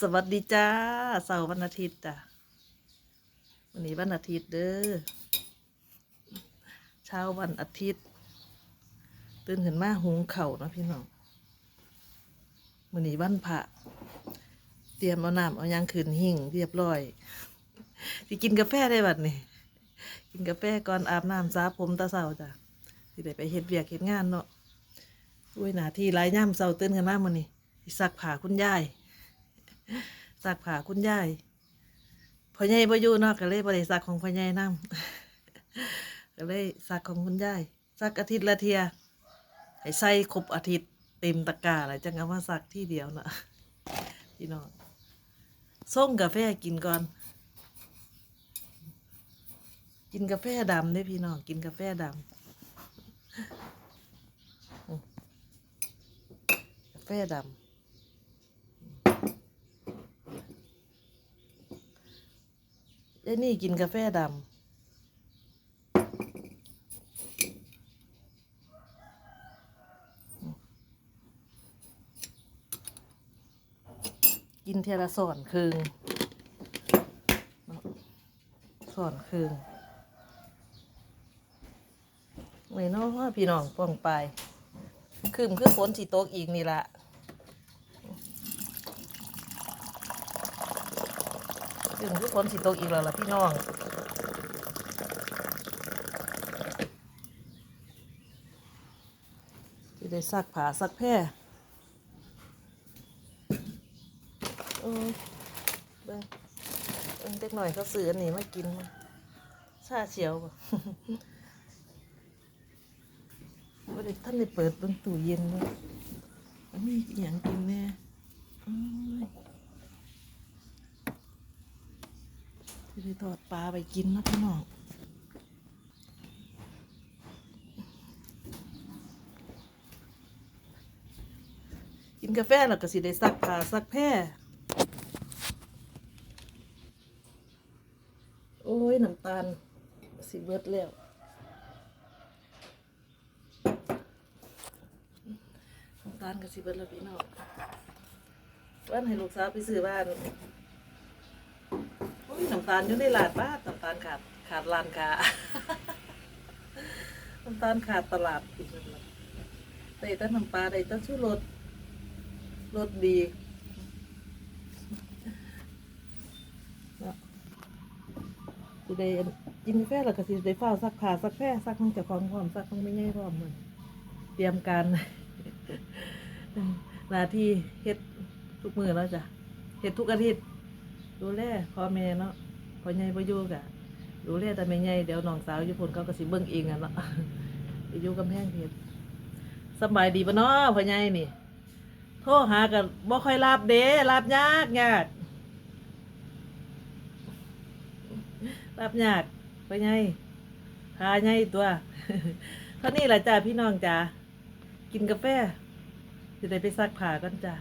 สวัสดีจ้าเสาร์วันอาทิตย์จ้ะวันนี้วันอาทิตย์เด้อเช้าวันอาทิตย์ ตื่นขึ้นมาหุงเข่าเนาะพี่น้องวันนี้วันพระเตรียมเอาน้ำเอายังขืนหิ่งเรียบร้อยสิกินกาแฟได้บัดนี่กินกาแฟก่อนอาบน้ำสระผมตาเสาจ้ะสิได้ไปเฮ็ดเวียกเฮ็ดงานเนาะด้วยหน้าที่หลายย่ำเสาตื่นขึ้นมามื้อนี้สักผ้าคุณยาย ซักผ้าคุณยายพ่อใหญ่บ่อยู่เนาะก็เลยบ่ได้ซักของพ่อใหญ่นำก็เลยซักของคุณยายซักอาทิตย์ละเทียให้ใส่ครบอาทิตย์เต็มตะกร้าแล้วจังเอามาซักที่เดียวน่ะพี่น้องส่งกาแฟกินก่อน กินกาแฟดำด้วยพี่น้องกินกาแฟดำกาแฟดำ ไอ้นี่กินกาแฟดำกินเทละส่อนคืงเนส่อนคืงไว้เนาะพี่น้องป้องไปคืมคือฝนสีโตกอีกนี่ละ คืมคือฝนสีตกอีกแล้วล่ะพี่น้องจะได้ซักผ้าซักแพร่เออเบิ่งเบิ่งเด็กหน่อยเขาซื้ออันนี้มากินมาชาเฉียวบ่ว่าได้ท่านได้เปิดเบิ่งตู้เย็นมันมีอย่างกินแน่อ้ายจะ ได้ทอดปลาไปกินนะพี่น้องกินกาแฟแล้วก็สิได้ซักผ้าซักแพร่โอ้ยน้ำตาลสิเบิดแล้วน้ำตาลก็สิเบิดแล้วพี่น้องวันให้ลูกสาวไปซื้อบ้าน น้ำตาลอยู่ในลาดบ้านน้ำตาลขาดขาดร้านค้าน้ำตาลขาดตลาดอีกแล้วล่ะได้แต่น้ำปลาได้แต่ชูรสรสดีเนาะสิได้กินกาแฟแล้วก็สิได้เฝ้าซักผ้าซักแพร่ซักของเจ้าของพร้อมซักของไม่ง่ายพร้อมเหมือนเตรียมการหน้าที่เฮ็ดทุกมือแล้วจ้ะเฮ็ดทุกอาทิตย์ ดูแลพ่อแม่เนาะพ่อใหญ่บ่อยู่กะดูแลแต่แม่ใหญ่เดี๋ยวน้องสาวอยู่พุ่นเขาก็สิเบิ่งเองอะเนาะอยู่กำแพงเพชรสบายดีปะเนาะพ่อใหญ่นี่โทรหากันบ่ค่อยรับเด้รับยากยากรับยากไปไงหาไงตัวเท่านี้แหละจ้าพี่น้องจ้ากินกาแฟจะได้ไปซักผ้ากันจ้า